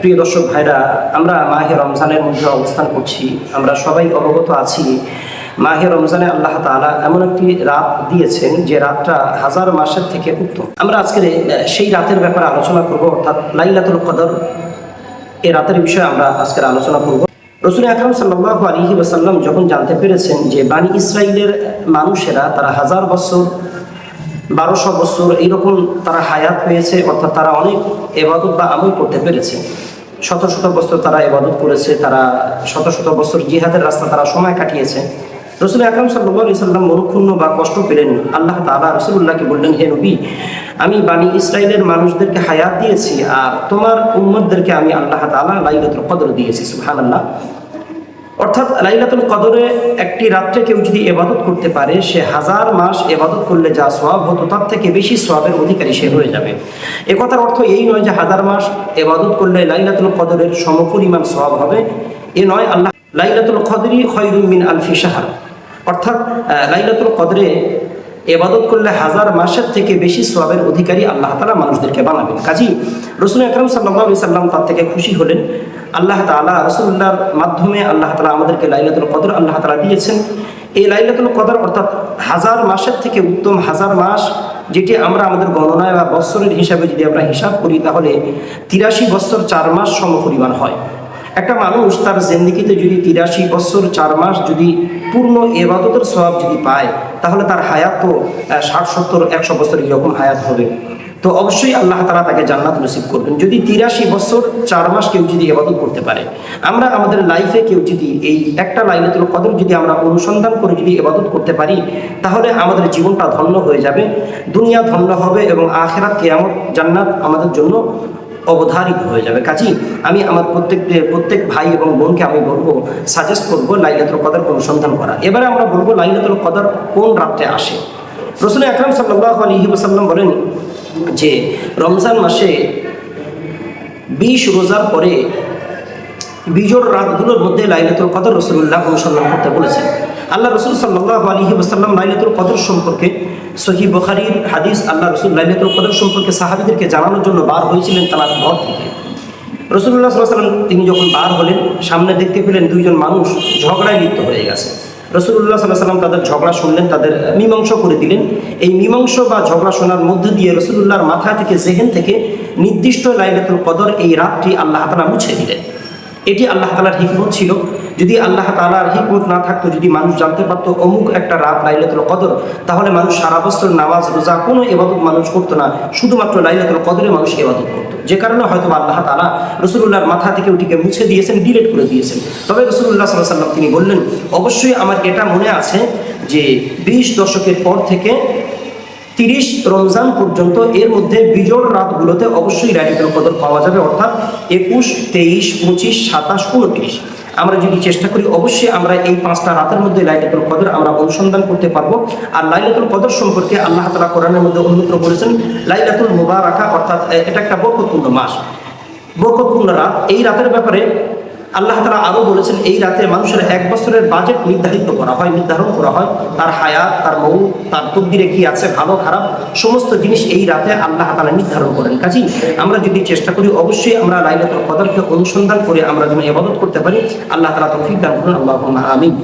প্রিয় দর্শক ভাইরা, আমরা মাহে রমজানের মধ্যে অবস্থান করছি, আমরা সবাই অবগত আছি, মাহে রমজানে আল্লাহ তালা এমন একটি রাত দিয়েছেন, যে রাতটা হাজার মাসের থেকে উত্তম। আমরা সেই রাতের ব্যাপারে আলোচনা করব, অর্থাৎ লাইলাতুল কদর। এ রাতের বিষয়ে আমরা আজকের আলোচনা করব। রসুল আকরম সাল্লাহ আলহি যখন জানতে পেরেছেন যে বাণী ইসরায়েলের মানুষেরা, তারা হাজার বছর বারোশো বছর এইরকম তারা হায়াত পেয়েছে, অর্থাৎ তারা অনেক এবাদত বা আমল করতে পেরেছে। শত শত বছর তারা এবাদত করেছে, তারা শত শত বছর জিহাদের রাস্তা তারা সময় কাটিয়েছে। রসুল আকরম সাল্লাহ সাল্লাম মনুক্ষুণ্ণ বা কষ্ট পেলেন। আল্লাহ তালা রসুল্লাহকে বললেন, হে নবী, আমি বানি ইসরায়েলের মানুষদেরকে হায়াত দিয়েছি, আর তোমার উম্মদদেরকে আমি আল্লাহ তালা লাইলাতুল কদর দিয়েছি সুহান আল্লাহ অর্থাৎ লাইলাতুল কদরে একটি রাত্রে কেউ যদি এবাদত করতে পারে, সে হাজার মাস এবাদত করলে যা সোয়াব হতো, তার থেকে বেশি সোয়াবের অধিকারী সে হয়ে যাবে। এ কথার অর্থ এই নয় যে হাজার মাস এবাদত করলে লাইলাতুল কদরের সমপরিমাণ সোয়াব হবে। এ নয় আল্লাহ লাইলাতুল কদরি খয়রুম মিন আলফি সাহার অর্থাৎ লাইলাতুল কদরে এবাদত করলে হাজার মাসের থেকে বেশি সোয়াবের অধিকারী আল্লাহ তালা মানুষদেরকে বানাবেন। কাজী রসুল আকরম সাল্লাহ সাল্লাম তার থেকে খুশি হলেন। আল্লাহ তালা রসুল্লাহর মাধ্যমে আল্লাহ তালা আমাদেরকে লাইলাতুল কদর আল্লাহ তালা দিয়েছেন। এই লাইলাতুল কদর অর্থাৎ হাজার মাসের থেকে উত্তম হাজার মাস যেটি আমরা আমাদের গণনায় বা বৎসরের হিসাবে যদি আমরা হিসাব করি তাহলে তিরাশি বৎসর চার মাস সমপরিমাণ হয়। একটা মানুষ তার জিন্দিগিতে যদি তিরাশি বছর, চার মাস যদি পূর্ণ এবাদতের স্বভাব যদি পায়, তাহলে তার হায়াত তো ষাট, সত্তর, একশো বছর এরকম হায়াত হবে। তো অবশ্যই আল্লাহ তালা তাকে জান্নাত নসিব করবেন। যদি তিরাশি বছর, চার মাস কেউ যদি এবাদত করতে পারে, আমরা আমাদের লাইফে কেউ যদি এই একটা লাইলাতুল কদর যদি আমরা অনুসন্ধান করে যদি এবাদত করতে পারি, তাহলে আমাদের জীবনটা ধন্য হয়ে যাবে, দুনিয়া ধন্য হবে এবং আখেরাত, কেয়ামত, জান্নাত আমাদের জন্য অবধারিত হয়ে যাবে। কাজেই আমি আমার প্রত্যেক প্রত্যেক ভাই এবং বোনকে আমি বলব সাজেস্ট করব লাইলাতুল কদর অনুসন্ধান করা। এবারে আমরা বলব লাইলাতুল কদর কোন রাত্রে আসে? রসুল আকরাম সাল্লাহ বলেন যে, রমজান মাসে বিশ রোজার পরে বিজোর রাতগুলোর মধ্যে লাইলাতুল কদর রসুল্লাহ অনুসন্ধান করতে বলেছেন। আল্লাহ রসুল সাল্লাহ আলহি ওসাল্লাম লাইলাতুল কদর সম্পর্কে সহি বখারির হাদিস আল্লাহ রসুল লাইলাতুল কদর সম্পর্কে সাহাবিদেরকে জানানোর জন্য বার হয়েছিলেন তার ঘর থেকে। রসুল্লাহ সাল্লাম তিনি যখন বার হলেন, সামনে দেখতে পেলেন দুইজন মানুষ ঝগড়ায় লিপ্ত হয়ে গেছে। রসুল্লাহ সাল্লাহ সাল্লাম তাদের ঝগড়া শুনলেন, তাদের মীমাংস করে দিলেন। এই মীমাংস বা ঝগড়া শোনার মধ্যে দিয়ে রসুল্লাহর মাথা থেকে, জেহেন থেকে নির্দিষ্ট লাইলাতুল কদর এই রাতটি আল্লাহ তালা মুছে দিলেন। এটি আল্লাহ তালার হিকমত ছিল। যদি আল্লাহ তালার হিকমত না থাকতো, যদি মানুষ জানতে পারতো অমুক একটা রাত লাইলাতুল কদর, তাহলে মানুষ সারা বছর নামাজ, রোজা কোনো এবাদত মানুষ করতো না। শুধুমাত্র লাইলাতুল কদরে মানুষ এবাদত করতো। যে কারণে হয়তো আল্লাহ তালা রসুল্লাহর মাথা থেকে ওটিকে মুছে দিয়েছেন ডিলেট করে দিয়েছেন। তবে রসুল্লাহ সাল্লাহ সাল্লাম তিনি বললেন, অবশ্যই আমার এটা মনে আছে যে, বিশ দশকের পর থেকে তিরিশ রমজান পর্যন্ত এর মধ্যে বিজোড় রাতগুলোতে অবশ্যই লাইলাতুল কদর পাওয়া যাবে, অর্থাৎ একুশ, তেইশ, পঁচিশ, সাতাশ, উনত্রিশ। আমরা যদি চেষ্টা করি, অবশ্যই আমরা এই পাঁচটা রাতের মধ্যে লাইলাতুল কদর আমরা অনুসন্ধান করতে পারব। আর লাইলাতুল কদর সম্পর্কে আল্লাহ তালা কোরআনের মধ্যে অন্যত্র বলেছেন লাইলাতুল মুবারাকা, অর্থাৎ এটা একটা বরকতপূর্ণ মাস। বরকতপূর্ণ রাত। এই রাতের ব্যাপারে আল্লাহ তারা আরও বলেছেন, এই রাতে মানুষের এক বছরের বাজেট নির্ধারিত করা হয়, নির্ধারণ করা হয়। তার হায়াত, তার মৌ তার তকদিরে কি আছে, ভালো, খারাপ, সমস্ত জিনিস এই রাতে আল্লাহ তালা নির্ধারণ করেন। কাজেই আমরা যদি চেষ্টা করি, অবশ্যই আমরা লাইলাতুল কদরকে অনুসন্ধান করে আমরা যেন এবাদত করতে পারি। আল্লাহ তালা তৌফিক দান করুন। আল্লাহ আমিন।